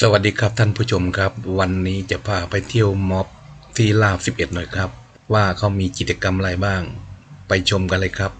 สวัสดีครับท่านผู้ชมครับ วันนี้จะพาไปเที่ยวม็อบที่ลาบ 11 หน่อยครับ ว่าเขามีกิจกรรมอะไรบ้าง ไปชมกันเลยครับ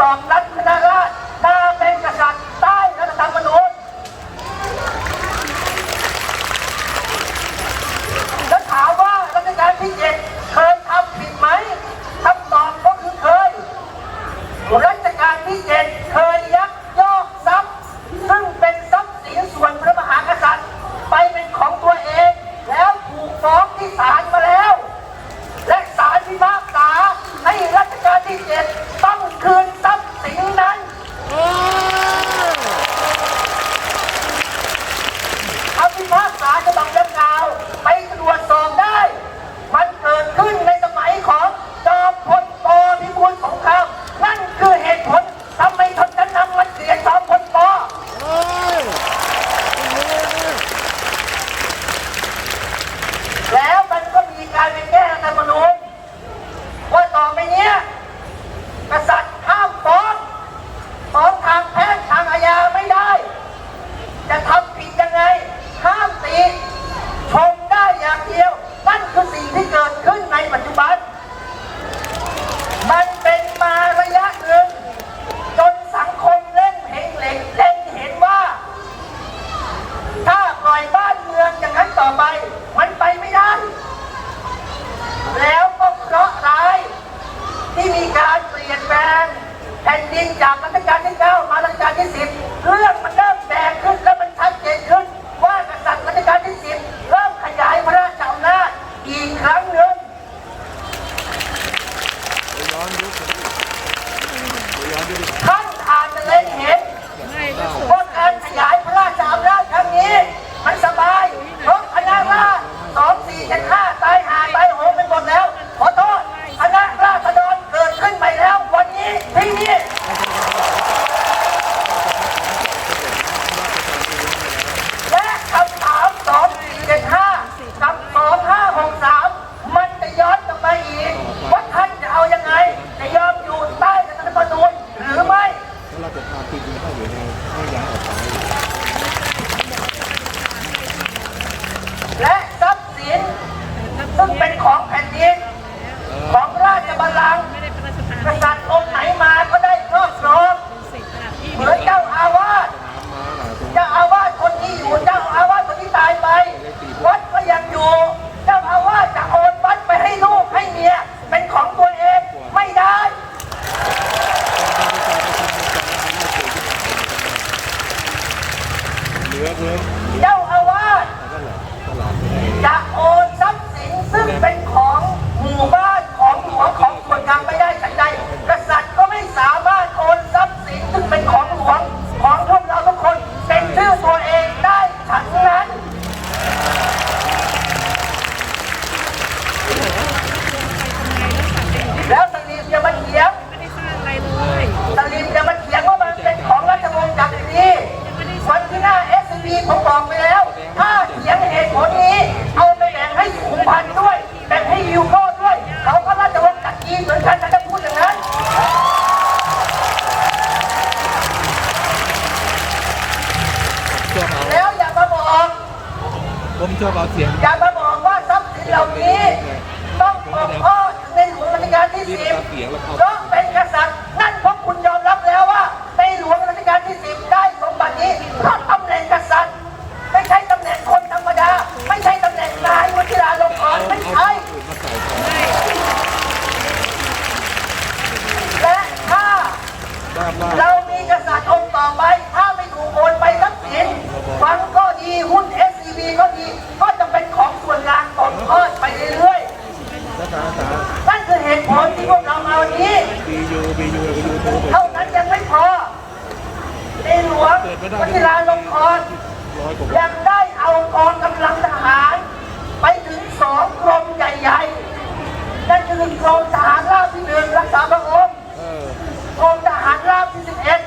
ตองและ เท่านั้นยังไม่พอในหลวงวชิราลงคอนยังได้เอากองกำลังทหาร ไปถึงสองกรมใหญ่ๆ นั่นคือกรมทหารราบที่หนึ่งรักษาพระองค์กรมทหารราบที่สิบเอ็ด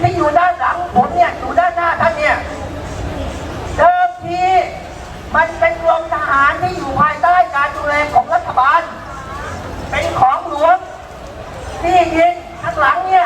ที่อยู่ด้านหลังผมเนี่ยอยู่ด้านหน้าท่านเนี่ยเดิมทีมันเป็นกรมทหารที่อยู่ภายใต้การดูแลของรัฐบาล เป็นของหลวงที่ยื lắng nha.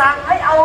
สั่งให้เอา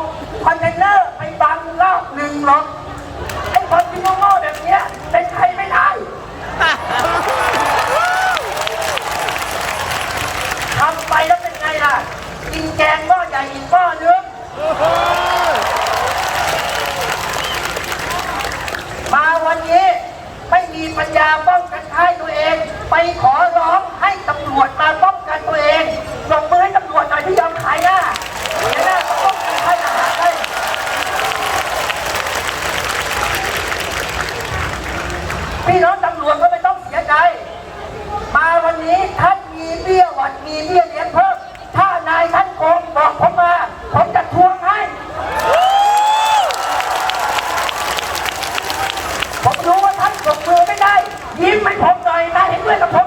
ผมรู้ว่าท่านกดมือไม่ได้ ยิ้มให้ผมหน่อยนะเห็นด้วยกับผ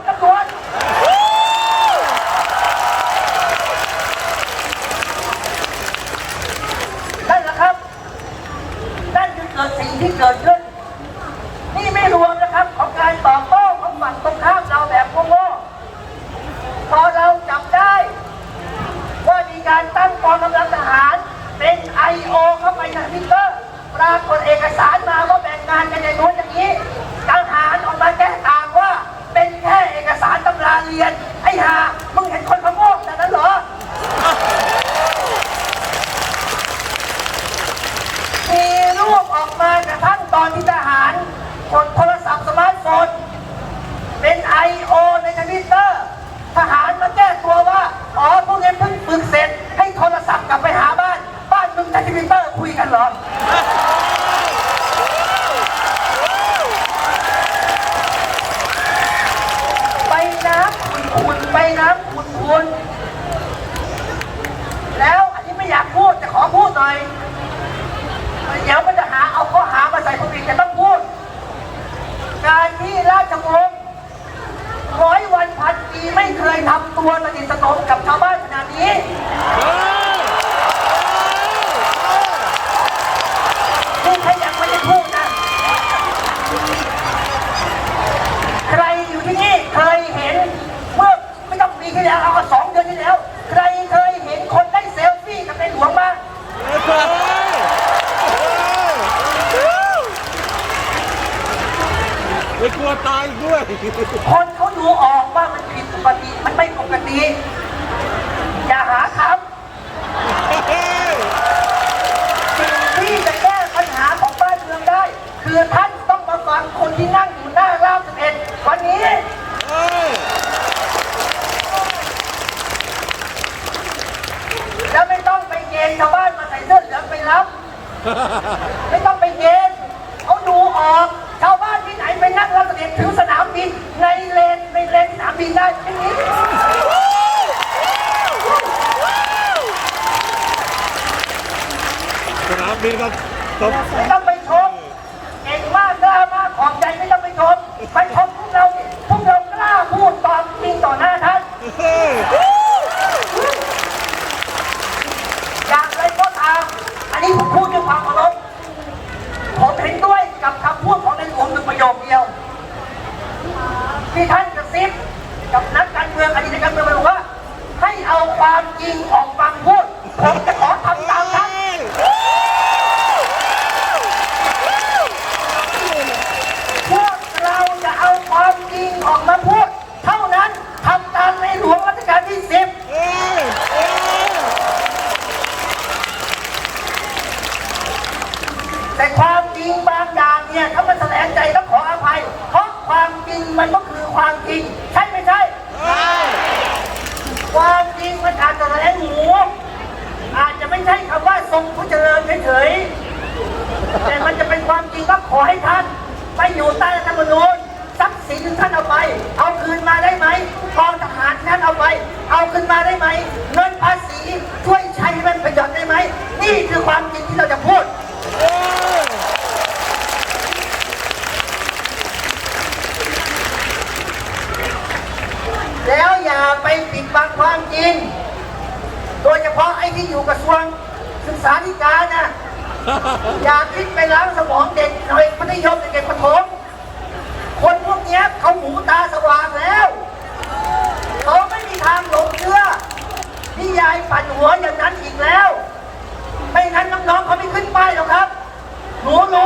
ตายด้วย คนเขาดูออกว่ามันผิดปกติ มันไม่ปกติ อย่าหาทำสิ่งที่จะแก้ปัญหาของบ้านเมืองได้ คือท่านต้องมาฟังคนที่นั่งอยู่หน้าร่าสิบเอ็ดวันนี้ แล้วไม่ต้องไปเกณฑ์ชาวบ้านมาใส่เสื้อเหลืองไปรับ ไม่ต้อง happy night for me. Guten Abend, Mirgat. ทรงผู้เจริญเฉยๆ แต่มันจะเป็นความจริงก็ขอให้ท่าน ไปอยู่ใต้ธรรมนูญทรัพย์สินท่านเอาไป เอาคืนมาได้ไหมกองทหารท่านเอาไป เอาคืนมาได้ไหมเงินภาษีช่วยใช้ให้มันประหยัดได้ไหม นี่คือความจริงที่เราจะพูดแล้วอย่าไปปิดบังความจริง โดยเฉพาะไอ้ที่อยู่กระทรวง ศึกษาธิการนะอยากคิดไปล้างสมองเด็กหน่อยมันไม่ยอมเด็กประถมคนพวกนี้เขาหูตาสว่างแล้วเขาไม่มีทางหลงเชื่อที่ยายปั่นหัวอย่างนั้นอีกแล้ว ไม่งั้นน้องๆเขาไม่ขึ้นไป้ายหรอกครับหนูหนู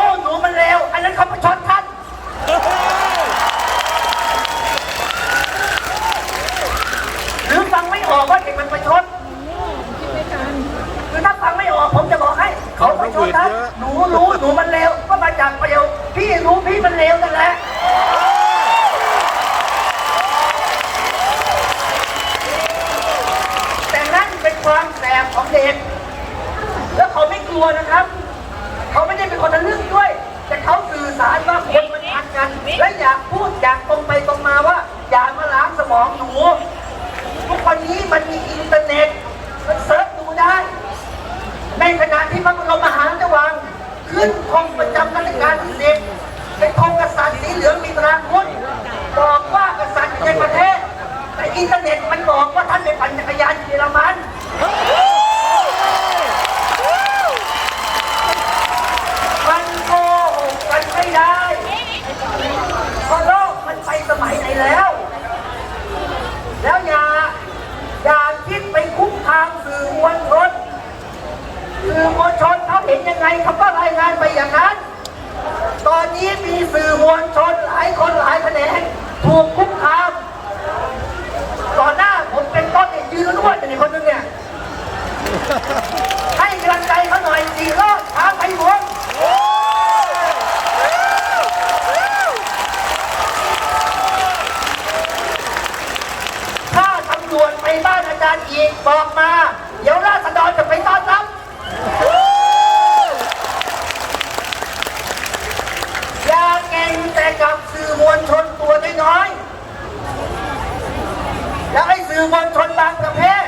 มวลชนบางประเภท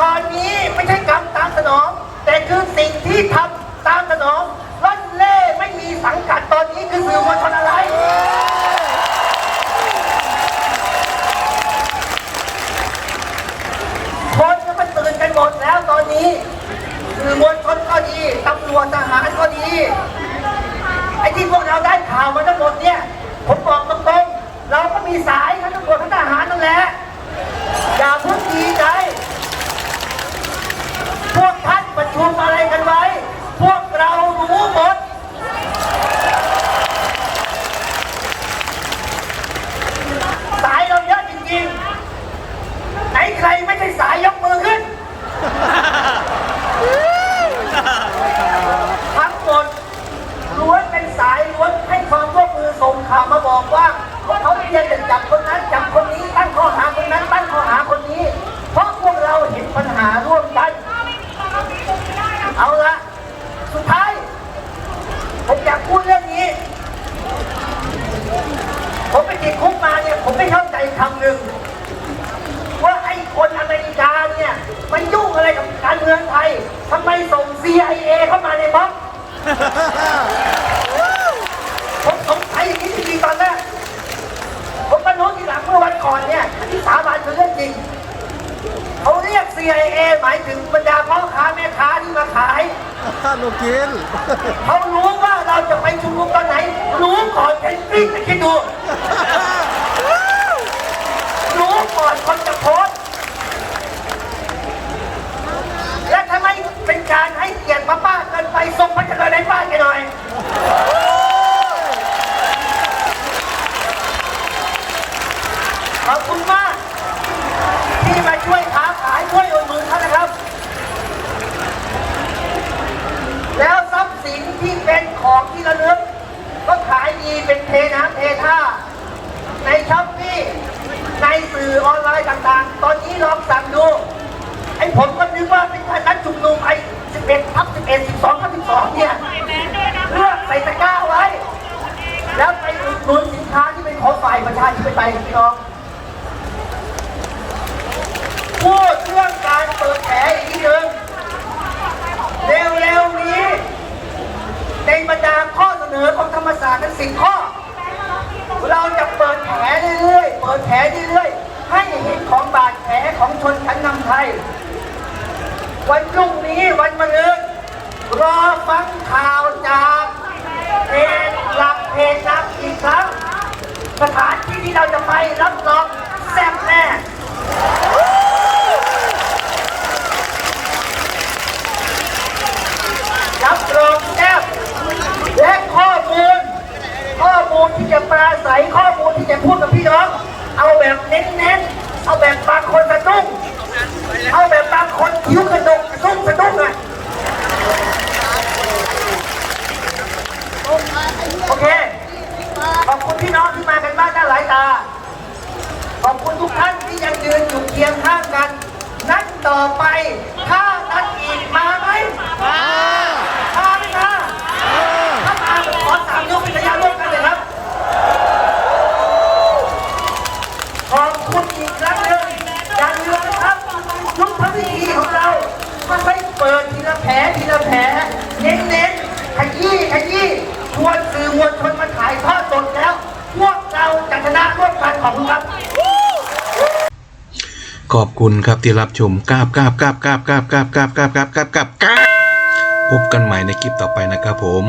ตอนนี้ไม่ใช่กรรมตามสนอง แต่คือสิ่งที่ทำตามสนองล่นเล่ไม่มีสังกัดตอนนี้คือสื่อมวลชนอะไรคนมาตื่นกันหมดแล้วตอนนี้สื่อมวลชนก็ดีตำรวจทหารก็ดีไอ้ที่พวกเราได้ข่าวมาทั้งหมดเนี่ย ผมบอกตรงๆเราก็มีสา นูกินเขารู้ว่าเราจะไปชุมนุมตอนไหน รู้ก่อนเพนกวินคิดดู รู้ก่อนคนจะโพสต์และทำไมเป็นการให้เกียรติป้าป้าเกินไปส่งพระเจริญในบ้านกันหน่อยขอบคุณมาก ที่มาช่วยค้าขายช่วยอุดหนุนเขานะครับ แล้วทรัพย์สินที่เป็นของที่ระลึกก็ขายดี เป็นเทน้ำเทท่า ในช้อปปี้ในสื่อออนไลน์ต่างๆ ตอนนี้ลองสั่งดู ไอ้ผมก็นึกว่าเป็นการนัดชุมนุมไอ้ 11ทับ11 12ทับ12 เนี่ย เลือกใส่ตะกร้าไว้ แล้วไปอุดหนุนสินค้าที่เป็นของฝ่ายประชาธิปไตยพี่น้องพูดเรื่องการเปิดแผลอีกทีหนึ่งเร็วๆนี้ ในบรรดาข้อเสนอของธรรมศาสตร์ทั้งสิบข้อ เราจะเปิดแผลเรื่อยๆ เปิดแผลเรื่อยๆ ให้เห็นของบาดแผลของชนชั้นนำไทย วันพรุ่งนี้วันมะรืนรอฟังข่าวจากเพจหลักเพจนักอีกครั้ง สถานที่ที่เราจะไปรับรองแซ่บแน่ รับรองแซ่บและข้อมูล ข้อมูล ที่จะปราศัยข้อมูลที่จะพูดกับพี่น้อง เอาแบบเน้นๆ เอาแบบบางคนสะดุ้ง เอาแบบบางคนคิ้วกระดกกระดุ้งสะดุ้งอะโอเค ขอบคุณพี่น้องที่มากันบ้านหน้าหลายตา ขอบคุณทุกท่านที่ยังยืนอยู่เคียงข้างกัน นัดต่อไป ถ้านัดอีกมาไหมมามาไหมมาถ้ามาผมขอสามยกเป็นพยานร่วมกันเลยครับ ขอบคุณอีกครั้งหนึ่งอย่าลืมนะครับยุทธวิธีของเรามันไม่เปิดทีละแผลทีละแผลเน้นๆขยี้ขยี้ชวนสื่อมวลชนมาถ่ายทอดสดแล้ว พวกเราจะชนะร่วมกันขอบคุณครับ ขอบ คุณครับที่รับชมกราบกราบกราบกราบกราบกราบกราบกราบกราบกราบกราบพบกันใหม่ในคลิปต่อไปนะครับผม